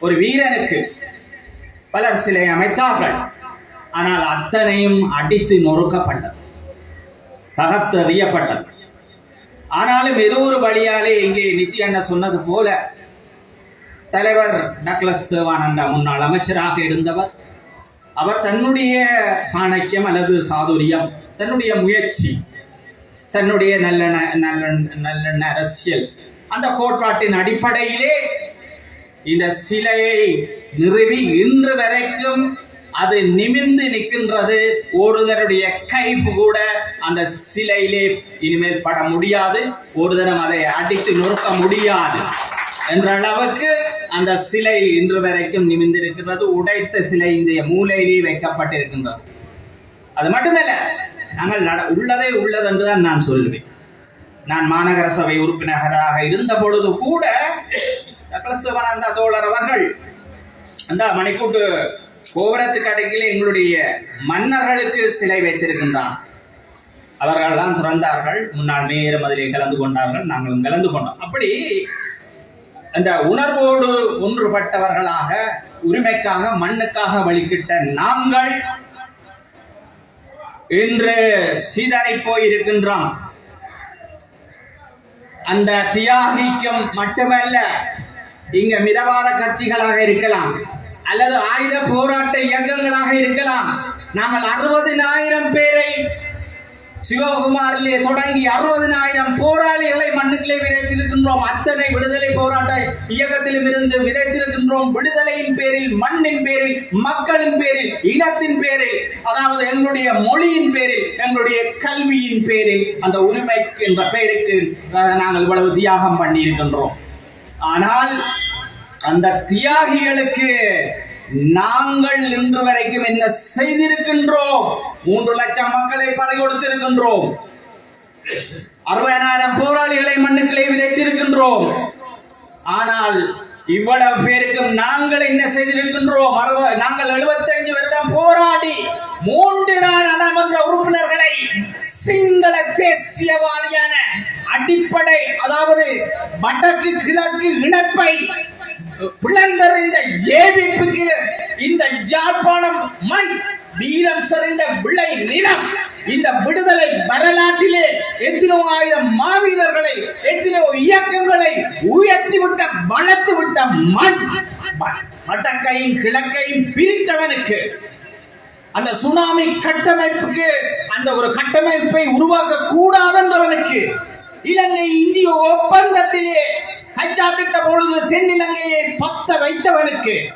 ஒரு வீரனுக்கு பலர் சிலை அமைத்தார்கள். ஆனால் அத்தனையும் அடித்து நொறுக்கப்பட்டது. தகத்தறியப்பட்டது ஆனாலும் ஏதோ ஒரு வழியாலே இங்கே நித்தி அண்ணன் சொன்னது போல தலைவர் டக்ளஸ் தேவானந்தா முன்னாள் அமைச்சராக இருந்தவர் அவர் தன்னுடைய சாணக்கியம் அல்லது சாதுரியம் தன்னுடைய முயற்சி தன்னுடைய நல்லெண்ண நல்ல நல்லெண்ண அரசியல் அந்த கோட்பாட்டின் அடிப்படையிலே இந்த சிலையை நிறுவி இன்று வரைக்கும் அது நிமிர்ந்து நிற்கின்றது. ஒருதருடைய கைப்பு கூட அந்த சிலையிலே இனிமேல் பட முடியாது. ஒரு தரம் அதை அடித்து நொறுக்க முடியாது. என்ற அளவுக்கு அந்த சிலை இன்று வரைக்கும் நிமிர்ந்திருக்கிறது. உடைத்த சிலை இந்த மூலையிலே வைக்கப்பட்டிருக்கின்றது. அது மட்டுமல்ல நாங்கள் நட உள்ளதே உள்ளது என்றுதான் நான் சொல்லுவேன். நான் மாநகர சபை உறுப்பினராக இருந்த பொழுது கூட கிறிஸ்தவனந்த தோழர் அவர்கள் அந்த மணிக்கூட்டு கோபுரத்துக்கு அடைக்கில் எங்களுடைய மன்னர்களுக்கு சிலை வைத்திருக்கின்றான். அவர்கள் தான் துறந்தார்கள் முன்னாள் மேயரும் மதுரை கலந்து கொண்டார்கள். நாங்களும் கலந்து கொண்டோம். அப்படி அந்த உணர்வோடு ஒன்றுபட்டவர்களாக உரிமைக்காக மண்ணுக்காக வழிகிட்ட நாங்கள் இன்று சீதரை போயிருக்கின்றோம். அந்த தியாகிக்கும் மட்டுமல்ல இங்க மிதவாத கட்சிகளாக இருக்கலாம் அல்லது ஆயுத போராட்ட இயக்கங்களாக இருக்கலாம். நாங்கள் அறுபதினாயிரம் பேரை சிவகுமாரிலே தொடங்கி அறுபதினாயிரம் போராளிகளை மண்ணுக்கிலே விதைத்திருக்கின்றோம். அத்தனை விடுதலை போராட்ட இயக்கத்திலும் இருந்து விதைத்திருக்கின்றோம். விடுதலையின் பேரில் மண்ணின் பேரில் மக்களின் பேரில் இனத்தின் பேரில் அதாவது எங்களுடைய மொழியின் பேரில் எங்களுடைய கல்வியின் பேரில் அந்த உரிமை என்ற பெயருக்கு நாங்கள் இவ்வளவு தியாகம் பண்ணி இருக்கின்றோம் ஆனால் அந்த தியாகிகளுக்கு நாங்கள் இன்று வரைக்கும் என்ன செய்திருக்கின்றோம்? மூன்று லட்சம் மக்களை பறி கொடுத்திருக்கின்றோம். அறுபதாயிரம் போராளிகளை மண்ணுக்களை விதைத்திருக்கின்றோம். ஆனால் இவ்வளவு பேருக்கும் நாங்கள் என்ன செய்திருக்கின்றோம்? அறுப- நாங்கள் 75 வருடம் போராடி மூன்று வடக்கு கிழக்கு இணைப்பை பிளந்தறிந்த ஏவிப்புக்கு இந்த யாழ்ப்பாணம் மண் வீரம் செறிந்த விளை நிலம். இந்த விடுதலை வரலாற்றிலே எத்தனோ ஆயிரம் மாவீரர்களை எத்தனோ இயக்கங்களை உயர்த்தி விட்ட வளர்த்து விட்ட மண். வடக்கையும் கிழக்கையும் பிரித்தவனுக்கு அந்த சுனாமி கட்டமைப்புக்கு அந்த ஒரு கட்டமைப்பை உருவாக்க கூடாதுன்றவனுக்கு இலங்கை இந்திய ஒப்பந்தத்திலே கைச்சாத்திட்ட பொழுது தென்னிலங்கையை பத்த வைத்தவனுக்கு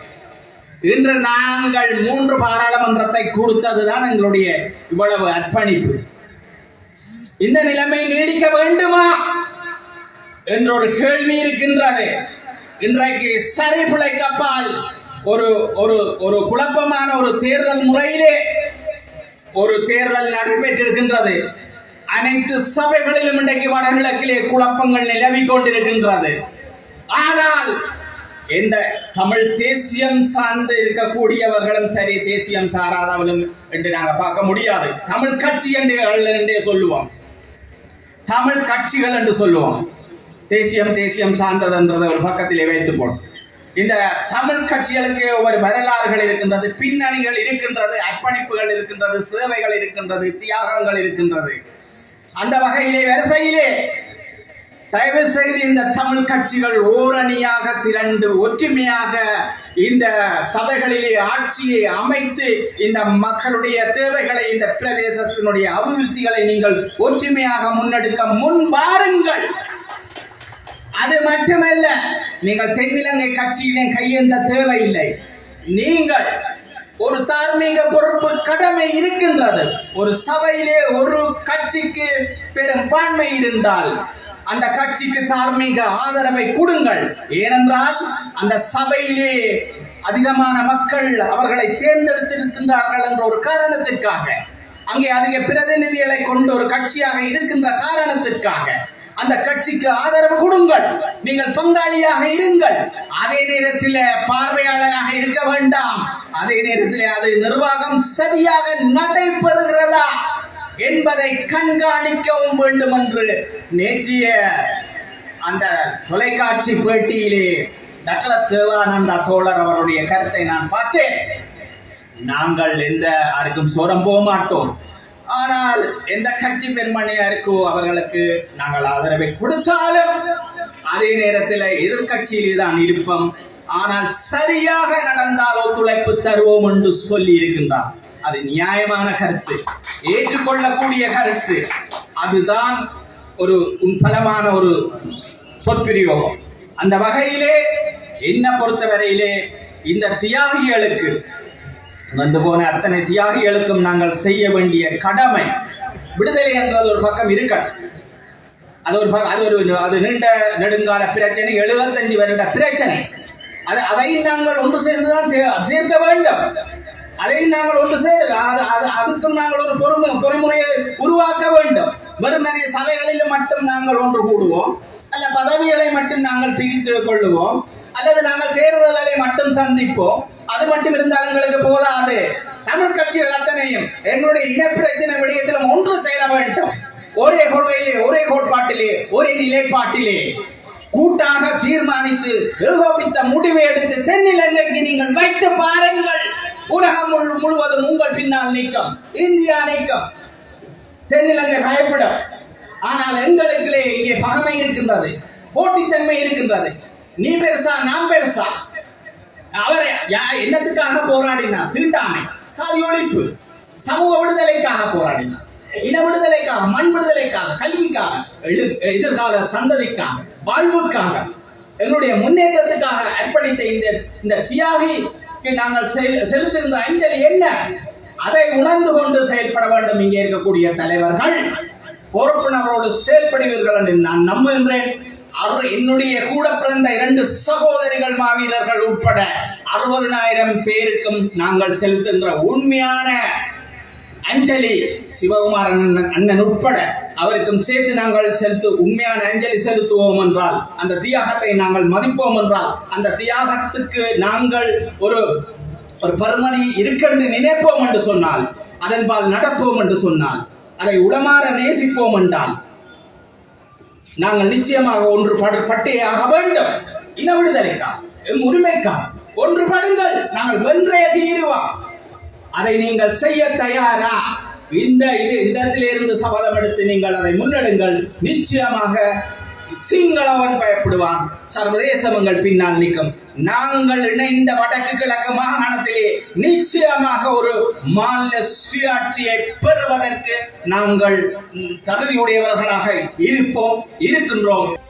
இன்று நாங்கள் மூன்று பாராளுமன்றத்தை கொடுத்ததுதான் எங்களுடைய இவ்வளவு அர்ப்பணிப்பு. இந்த நிலைமை நீடிக்க வேண்டுமா? என்ற ஒரு கேள்வி இருக்கின்றது. இன்றைக்கு சரி பிழைக்கப்பால் ஒரு ஒரு ஒரு குழப்பமான ஒரு தேர்தல் முறையிலே ஒரு தேர்தல் நடைபெற்றிருக்கின்றது. அனைத்து சபைகளிலும் இன்றைக்கு வடகிழக்கிலே குழப்பங்கள் நிலவிக் கொண்டிருக்கின்றது. ஆனால் இந்த தமிழ் தேசியம் சார்ந்து இருக்கக்கூடியவர்களும் சரி தேசியம் சாராதவனும் என்று நாங்கள் பார்க்க முடியாது. தமிழ் கட்சி என்று என்றே சொல்லுவோம். தமிழ் கட்சிகள் என்று சொல்லுவோம். தேசியம் தேசியம் சார்ந்தது என்றதை ஒரு பக்கத்திலே வைத்துப்போம் இந்த தமிழ் கட்சிகளுக்கு ஒவ்வொரு வரலாறுகள் இருக்கின்றது பின்னணிகள் இருக்கின்றது அர்ப்பணிப்புகள் இருக்கின்றது சேவைகள் இருக்கின்றது தியாகங்கள் இருக்கின்றது. அந்த வகையிலே வரிசையிலே தயவு செய்து இந்த தமிழ் கட்சிகள் ஓரணியாக திரண்டு ஒற்றுமையாக இந்த சபைகளிலே ஆட்சியை அமைத்து இந்த மக்களுடைய தேவைகளை இந்த பிரதேசத்தினுடைய அபிவிருத்திகளை நீங்கள் ஒற்றுமையாக முன்னெடுக்க முன் வாருங்கள். அது மட்டுமல்ல நீங்கள் தென்னிலங்கை கட்சியிலே கையேந்த தேவையில்லை. நீங்கள் தார்மீக பொறுப்பு கடமை இருக்கின்றது. ஒரு சபையிலே ஒரு கட்சிக்கு பெரும்பான்மை இருந்தால் அந்த கட்சிக்கு தார்மீக ஆதரவை கொடுங்கள். ஏனென்றால் அந்த சபையிலே அதிகமான மக்கள் அவர்களை தேர்ந்தெடுத்திருக்கின்றார்கள் என்ற ஒரு காரணத்திற்காக அங்கே அதிக பிரதிநிதிகளை கொண்ட ஒரு கட்சியாக இருக்கின்ற காரணத்திற்காக அந்த கட்சிக்கு ஆதரவு கொடுங்கள். நீங்கள் பங்காளியாக இருங்கள். அதே நேரத்தில் பார்வையாளராக இருக்க வேண்டாம். அதே நேரத்தில் அது நிர்வாகம் சரியாக நடைபெறுகிறதா என்பதை கண்காணிக்கவும் வேண்டும் என்று நேற்றைய அந்த தொலைக்காட்சி பேட்டியிலே நகல தேவானந்தா தோழர் அவருடைய கருத்தை நான் பார்த்தேன். நாங்கள் எந்த யாருக்கும் சோரம் போக மாட்டோம். ஆனால் எந்த கட்சி பெண்மணியா இருக்கோ அவர்களுக்கு நாங்கள் ஆதரவை கொடுத்தாலும் அதே நேரத்தில் எதிர்கட்சியிலே தான் இருப்போம். ஆனால் சரியாக நடந்தால் ஒத்துழைப்பு தருவோம் என்று சொல்லி இருக்கின்றார் அது நியாயமான கருத்து. ஏற்றுக்கொள்ளக்கூடிய கருத்து. அதுதான் ஒரு உன் பலமான ஒரு சொற்பிரயோகம். அந்த வகையிலே என்ன பொறுத்தவரையிலே இந்த தியாகிகளுக்கு வந்து போன அத்தனை தியாகிகளுக்கும் நாங்கள் செய்ய வேண்டிய கடமை விடுதலை என்பது ஒரு பக்கம் இருக்கட்டும் அது ஒரு பக்கம் அது ஒரு அது நீண்ட நெடுங்கால பிரச்சனை எழுபத்தஞ்சு வருட பிரச்சனை. அது அதை நாங்கள் ஒன்று சேர்ந்துதான் தீர்க்க வேண்டும். அதையும் நாங்கள் ஒன்று சேர் அது அது அதுக்கும் நாங்கள் ஒரு பொறுமை பொறுமுறையை உருவாக்க வேண்டும். வெறுமனே சபைகளில் மட்டும் நாங்கள் ஒன்று கூடுவோம். அல்ல பதவிகளை மட்டும் நாங்கள் பிரித்து கொள்ளுவோம். அல்லது நாங்கள் தேர்தல்களை மட்டும் சந்திப்போம். அது மட்டும் இருந்தால் எங்களுக்கு போதாது. தமிழ் கட்சிகள் அத்தனையும் எங்களுடைய இனப்பிரச்சனை விடயத்திலும் ஒன்று சேர வேண்டும். ஒரே கொள்கையிலே ஒரே கோட்பாட்டிலே ஒரே நிலைப்பாட்டிலே. கூட்டாக தீர்மானித்து ஏகோபித்த முடிவை எடுத்து தென்னிலங்கைக்கு நீங்கள் வைத்து பாருங்கள். உலகம் முழு- முழுவதும் உங்கள் பின்னால் நீக்கம் இந்தியா நீக்கம் தென்னிலங்கை பயப்படும் ஆனால் எங்களுக்குள்ளே இங்கே பகமை இருக்கின்றது. போட்டித்தன்மை இருக்கின்றது. நீ பெருசா நான் பெருசா? அவரை என்னத்துக்காக போராடினார்? தீண்டாமை சாதி ஒழிப்பு சமூக விடுதலைக்காக போராடினார். இன விடுதலைக்காக மண் விடுதலைக்காக கல்விக்காக எதிர்கால சந்ததிக்காக. வாழ்வுக்காக எங்களுடைய முன்னேற்றத்துக்காக அர்ப்பணித்த இந்த இந்த தியாகிக்கு நாங்கள் செல்- செலுத்துகின்ற அஞ்சலி என்ன? அதை உணர்ந்து கொண்டு செயல்பட வேண்டும். இங்கே இருக்கக்கூடிய தலைவர்கள் பொறுப்புணர்வோடு செயல்படுவீர்கள் என்று நான் நம்புகின்றேன். அவர் என்னுடைய கூட பிறந்த இரண்டு சகோதரிகள் மாவீரர்கள் உட்பட அறுபதனாயிரம் பேருக்கும் நாங்கள் செலுத்துகின்ற உண்மையான அஞ்சலி சிவகுமாரன் அண்ணன் அண்ணன் உட்பட அவருக்கும் சேர்த்து நாங்கள் செலுத்து உண்மையான அஞ்சலி செலுத்துவோம் என்றால் அந்த தியாகத்தை நாங்கள் மதிப்போம் என்றால் அந்த தியாகத்துக்கு நாங்கள் ஒரு ஒரு பருமதி இருக்கென்று நினைப்போம் என்று சொன்னால் அதன்பால் நடப்போம் என்று சொன்னால் அதை உளமாற நேசிப்போம் என்றால் நாங்கள் நிச்சயமாக ஒன்று படு- பட்டே ஆக வேண்டும். இன விடுதலைக்கா எம் உரிமைக்கா ஒன்று படுங்கள். நாங்கள் வென்றே தீருவா அதை நீங்கள் செய்ய தயாரா? இந்த இது இந்த இடத்திலிருந்து சபதம் எடுத்து நீங்கள் அதை முன்னெடுங்கள். நிச்சயமாக சிங்களவன் பயப்படுவான். சர்வதேசம் எங்கள் பின்னால் நிற்கும். நாங்கள் இணைந்த வடக்கு கிழக்கு மாகாணத்திலே நிச்சயமாக ஒரு மாநில சுயாட்சியை பெறுவதற்கு நாங்கள் தகுதியுடையவர்களாக இருப்போம் இருக்கின்றோம்.